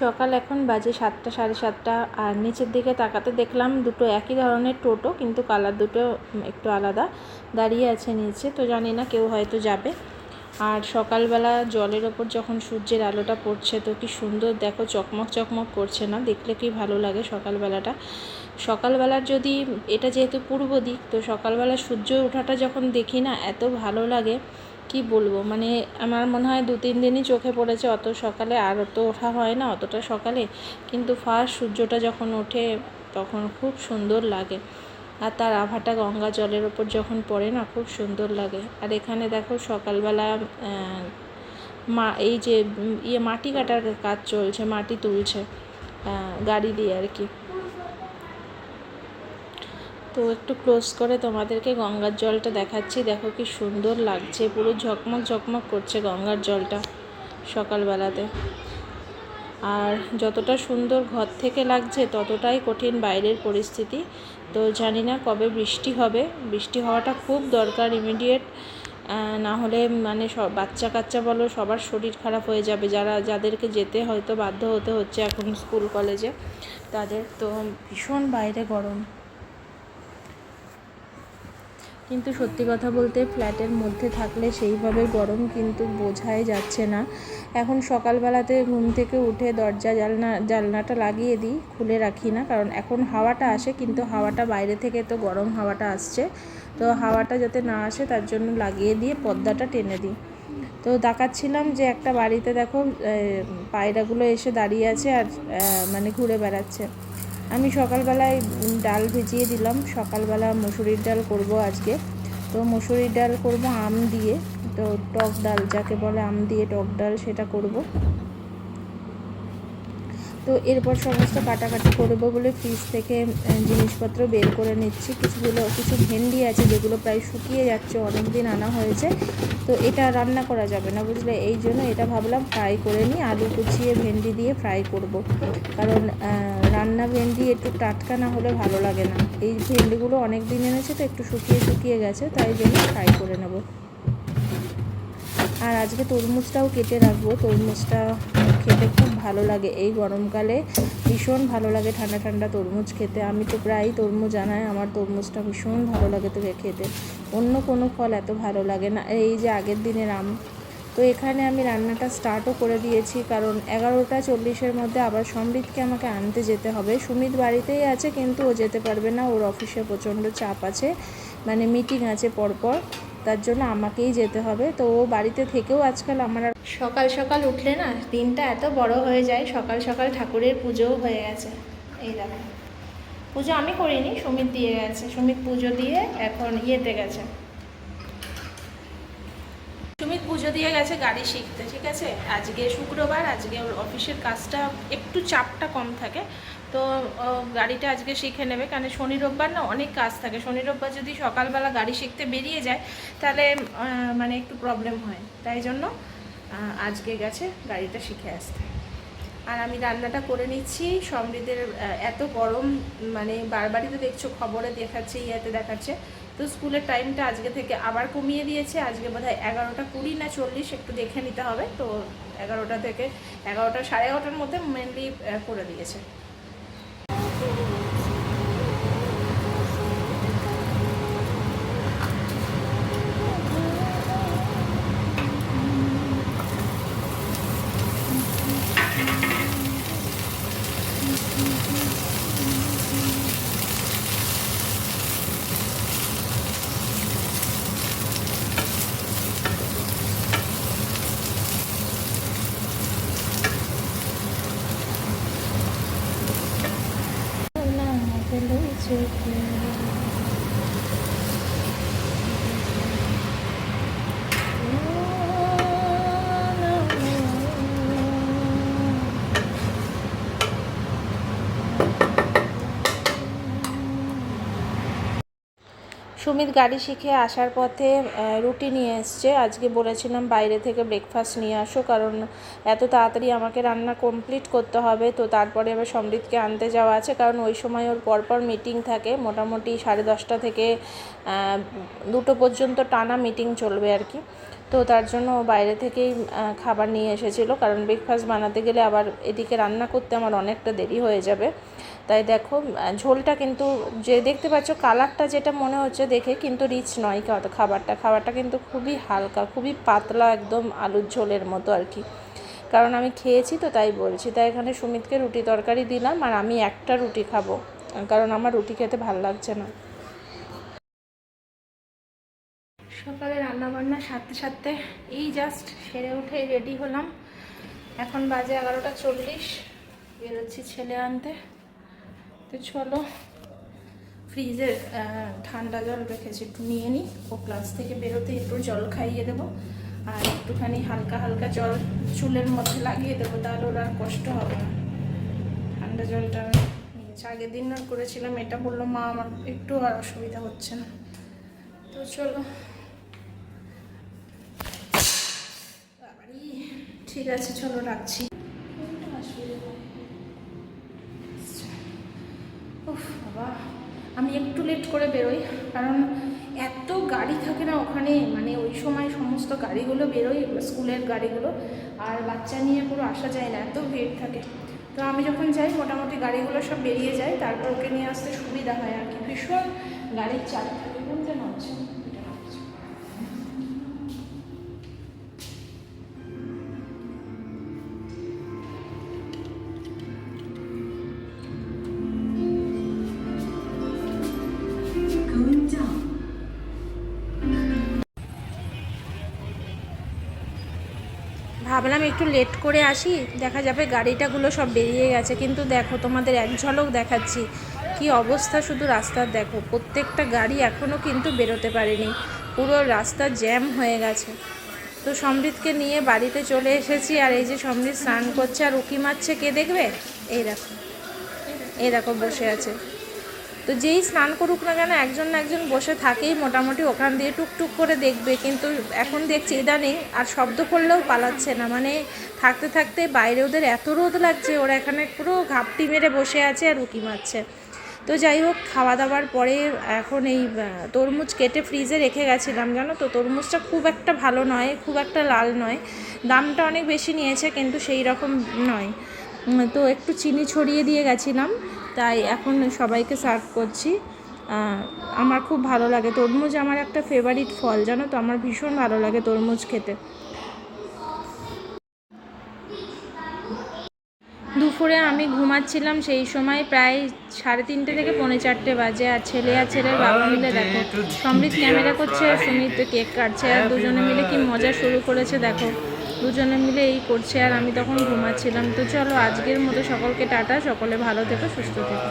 সকাল এখন বাজে সাতটা, সাড়ে সাতটা, আর নিচের দিকে তাকাতে দেখলাম দুটো একই ধরনের টোটো, কিন্তু কালার দুটো একটু আলাদা দাঁড়িয়ে আছে নিচে, তো জানি না কেউ হয়তো যাবে। আর সকালবেলা জলের ওপর যখন সূর্যের আলোটা পড়ছে, তো কি সুন্দর দেখো চকমক চকমক করছে না? দেখলে কি ভালো লাগে সকালবেলাটা? সকালবেলার যদি, এটা যেহেতু পূর্ব দিক, তো সকালবেলা সূর্য ওঠাটা যখন দেখি না, এত ভালো লাগে। কি বলব? মানে আমার মনে হয় দু, তিন দিনই চোখে পড়েছে, অত সকালে আর তো ওঠা হয় না অতটা সকালে। কিন্তু ফার্স্ট সূর্যটা যখন ওঠে, তখন খুব সুন্দর লাগে। আর তার আভাটা গঙ্গা জলের ওপর যখন পড়ে না, খুব সুন্দর লাগে। আর এখানে দেখো সকালবেলা মা, এই যে ইয়ে মাটি কাটার কাজ চলছে, মাটি তুলছে গাড়ি দিয়ে আর কি। তো একটু ক্লোজ করে তোমাদেরকে গঙ্গার জলটা দেখাচ্ছি। দেখো কি সুন্দর লাগছে, পুরো ঝকমক ঝকমক করছে গঙ্গার জলটা সকালবেলাতে। আর যতটা সুন্দর ঘর থেকে লাগছে, ততটাই কঠিন বাইরের পরিস্থিতি। তো জানি না কবে বৃষ্টি হবে। বৃষ্টি হওয়াটা খুব দরকার ইমিডিয়েট না হলে মানে সব বাচ্চা কাচ্চা বলো, সবার শরীর খারাপ হয়ে যাবে। যারা, যাদেরকে যেতে হয়তো বাধ্য হতে হচ্ছে এখন স্কুল কলেজে তাদের তো ভীষণ বাইরে গরম। কিন্তু সত্যি কথা বলতে ফ্ল্যাটের মধ্যে থাকলে সেইভাবে গরম কিন্তু বোঝাই যাচ্ছে না। এখন সকালবেলাতে ঘুম থেকে উঠে দরজা জালনা, জালনাটা লাগিয়ে দিই, খুলে রাখি না, কারণ এখন হাওয়াটা আসে, কিন্তু হাওয়াটা বাইরে থেকে তো গরম হাওয়াটা আসছে। তো হাওয়াটা যাতে না আসে, তার জন্য লাগিয়ে দিয়ে পর্দাটা টেনে দিই। তো দেখাচ্ছিলাম যে একটা বাড়িতে দেখো পায়রাগুলো এসে দাঁড়িয়ে আছে আর মানে ঘুরে বেড়াচ্ছে। আমি সকালবেলায় ডাল ভিজিয়ে দিলাম। সকালবেলা মুসুরির ডাল করব আজকে। তো মুসুরির ডাল করব আম দিয়ে। তো টক ডাল, যাকে বলে আম দিয়ে টক ডাল, সেটা করব। তো এরপর সমস্ত কাটাকাটি করব বলে ফ্রিজ থেকে জিনিসপত্র বের করে নিচ্ছি। কিছুগুলো কিছু ভেন্ডি আছে যেগুলো প্রায় শুকিয়ে যাচ্ছে অনেক দিন আনা হয়েছে। তো এটা রান্না করা যাবে না বুঝলে? এই জন্য এটা ভাবলাম ফ্রাই করে নিই। আলু কুচিয়ে ভেন্ডি দিয়ে ফ্রাই করব। কারণ রান্না ভেন্ডি একটু টাটকা না হলে ভালো লাগে না। এই ভেন্ডিগুলো অনেক দিন এনেছে তো একটু শুকিয়ে শুকিয়ে গেছে, তাই জন্য ফ্রাই করে নেব। আর আজকে তরমুজটাও কেটে রাখব। তরমুজটা খেতে খুব ভালো লাগে। এই গরমকালে ভীষণ ভালো লাগে ঠান্ডা ঠান্ডা তরমুজ খেতে। আমি তো প্রায়ই তরমুজ আনাই, আমার তরমুজটা ভীষণ ভালো লাগে তোকে খেতে। অন্য কোনো ফল এত ভালো লাগে না। এই যে আগের দিনের আম তো এখানে আমি রান্নাটা স্টার্টও করে দিয়েছি, কারণ এগারোটা চল্লিশের মধ্যে আবার সমৃদ্ধকে আমাকে আনতে যেতে হবে। সুমিত বাড়িতেই আছে, কিন্তু ও যেতে পারবে না। ওর অফিসে প্রচণ্ড চাপ আছে। মানে মিটিং আছে পরপর। তার জন্য আমাকেই যেতে হবে। তো ও বাড়িতে থেকেও আজকাল আমার আর সকাল সকাল উঠলে না দিনটা এত বড় হয়ে যায়, সকাল সকাল ঠাকুরের পুজোও হয়ে গেছে। এই দেখো। পুজো আমি করিনি, সুমিত দিয়ে গেছে। সুমিত পুজো দিয়ে এখন ইয়েতে গেছে। সুমিত পুজো দিয়ে গেছে গাড়ি শিখতে, ঠিক আছে? আজকে শুক্রবার, আজকে ওর অফিসের কাজটা একটু চাপটা কম থাকে। তো গাড়িটা আজকে শিখে নেবে। কারণ শনি রোববার না অনেক কাজ থাকে। শনি রোববার যদি সকালবেলা গাড়ি শিখতে বেরিয়ে যায়, তাহলে মানে একটু প্রবলেম হয়। তাই জন্য আজকে গেছে গাড়িটা শিখে আসতে। আর আমি রান্নাটা করে নিচ্ছি। সমৃদ্ধের এত গরম মানে বারবারই তো দেখছ খবরে দেখাচ্ছে, ইয়েতে দেখাচ্ছে। তো স্কুলের টাইমটা আজকে থেকে আবার কমিয়ে দিয়েছে। আজকে বোধ হয় এগারোটা কুড়ি না চল্লিশ একটু দেখে নিতে হবে। তো এগারোটা থেকে এগারোটা সাড়ে এগারোটার মধ্যে মেনলি করে দিয়েছে। together. সুমিত গাড়ি শিখে আসার পথে রুটি নিয়ে এসছে। আজকে বলেছিলাম বাইরে থেকে ব্রেকফাস্ট নিয়ে আসো, কারণ এত তাড়াতাড়ি আমাকে রান্না কমপ্লিট করতে হবে। তো তারপরে আবার সমৃদ্ধকে আনতে যাওয়া আছে, কারণ ওই সময় ওর পরপর মিটিং থাকে। মোটামুটি সাড়ে দশটা থেকে দুটো পর্যন্ত টানা মিটিং চলবে আর কি। তো তার জন্য বাইরে থেকেই খাবার নিয়ে এসেছিল। কারণ ব্রেকফাস্ট বানাতে গেলে আবার এদিকে রান্না করতে আমার অনেকটা দেরি হয়ে যাবে। তাই দেখো ঝোলটা কিন্তু যে দেখতে পাচ্ছ কালারটা যেটা মনে হচ্ছে দেখে কিন্তু রিচ নয় খাবারটা। খাবারটা কিন্তু খুবই হালকা, খুবই পাতলা একদম আলুর ঝোলের মতো আর কি। কারণ আমি খেয়েছি তো তাই বলছি। তাই এখানে সুমিতকে রুটি তরকারি দিলাম আর আমি একটা রুটি খাব। কারণ আমার রুটি খেতে ভালো লাগছে না। সকালে রান্না বান্না সারতে সারতে এই জাস্ট সেরে উঠে রেডি হলাম। এখন বাজে এগারোটা চল্লিশ, বেরোচ্ছি ছেলে আনতে। তো চলো, ফ্রিজের ঠান্ডা জল রেখেছি, একটু নিয়ে নিই ও ক্লাস থেকে বেরোতে একটু জল খাইয়ে দেবো। আর একটুখানি হালকা হালকা জল চুলের মধ্যে লাগিয়ে দেবো, তাহলে ওর আর কষ্ট হবে না। ঠান্ডা জলটা নিয়েছি। আগের দিন আর করেছিলাম, এটা বলল, মা, আমার একটু আর অসুবিধা হচ্ছে না। তো চলো ঠিক আছে চলো রাখছি। উফ বাবা। আমি একটু লেট করে বেরোই কারণ এত গাড়ি থাকে না ওখানে মানে ওই সময় সমস্ত গাড়িগুলো বেরোই স্কুলের গাড়িগুলো আর বাচ্চা নিয়ে পুরো আসা যায় না এত ভিড় থাকে। তো আমি যখন যাই মোটামুটি গাড়িগুলো সব বেরিয়ে যায় তারপর ওকে নিয়ে আসতে সুবিধা হয় আর কি। ভীষণ গাড়ির চাপ থাকে কোনটা নচ্ছে ভাবলাম একটু লেট করে আসি, দেখা যাবে গাড়িটাগুলো সব বেরিয়ে গেছে, কিন্তু দেখো তোমাদের এক ঝলক দেখাচ্ছি। কি অবস্থা শুধু রাস্তার দেখো, প্রত্যেকটা গাড়ি এখনও কিন্তু বেরোতে পারেনি, পুরো রাস্তা জ্যাম হয়ে গেছে। তো সমৃদ্ধকে নিয়ে বাড়িতে চলে এসেছি, আর এই যে সমৃদ্ধ স্নান করছে, আর উকি মারছে, কে দেখবে? এই দেখো এই দেখো, বসে আছে। তো যেই স্নান করুক না কেন একজন না একজন বসে থাকেই মোটামুটি, ওখান দিয়ে টুকটুক করে দেখবে। কিন্তু এখন দেখছি ইদানিং আর শব্দ করলেও পালাচ্ছে না। মানে থাকতে থাকতে বাইরে ওদের এত রোদ লাগছে, ওরা এখানে পুরো ঘাপটি মেরে বসে আছে আর উকি মারছে। তো যাই হোক খাওয়া দাওয়ার পরে এখন এই তরমুজ কেটে ফ্রিজে রেখে গেছিলাম। জানো তো, তরমুজটা খুব একটা ভালো নয়, খুব একটা লাল নয়। দামটা অনেক বেশি নিয়েছে, কিন্তু সেই রকম নয়। তো একটু চিনি ছড়িয়ে দিয়ে গেছিলাম। তাই এখন সবাইকে সার্ভ করছি। আমার খুব ভালো লাগে। তরমুজ আমার একটা ফেভারিট ফল, জানো তো? আমার ভীষণ ভালো লাগে তরমুজ খেতে। দুপুরে আমি ঘুমাচ্ছিলাম সেই সময় প্রায় সাড়ে তিনটে থেকে পৌনে চারটে বাজে আর ছেলে আর ছেলের বাবা মিলে দেখো, সমৃদ্ধ ক্যামেরা করছে, সুমিত কেক কাটছে, আর দুজনে মিলে কি মজা শুরু করেছে দেখো। দুজনে মিলে এই করছে আর আমি তখন ঘুমাচ্ছিলাম তো চলো আজকের মতো সকলকে টাটা, সকলে ভালো থেকো, সুস্থ থেকো.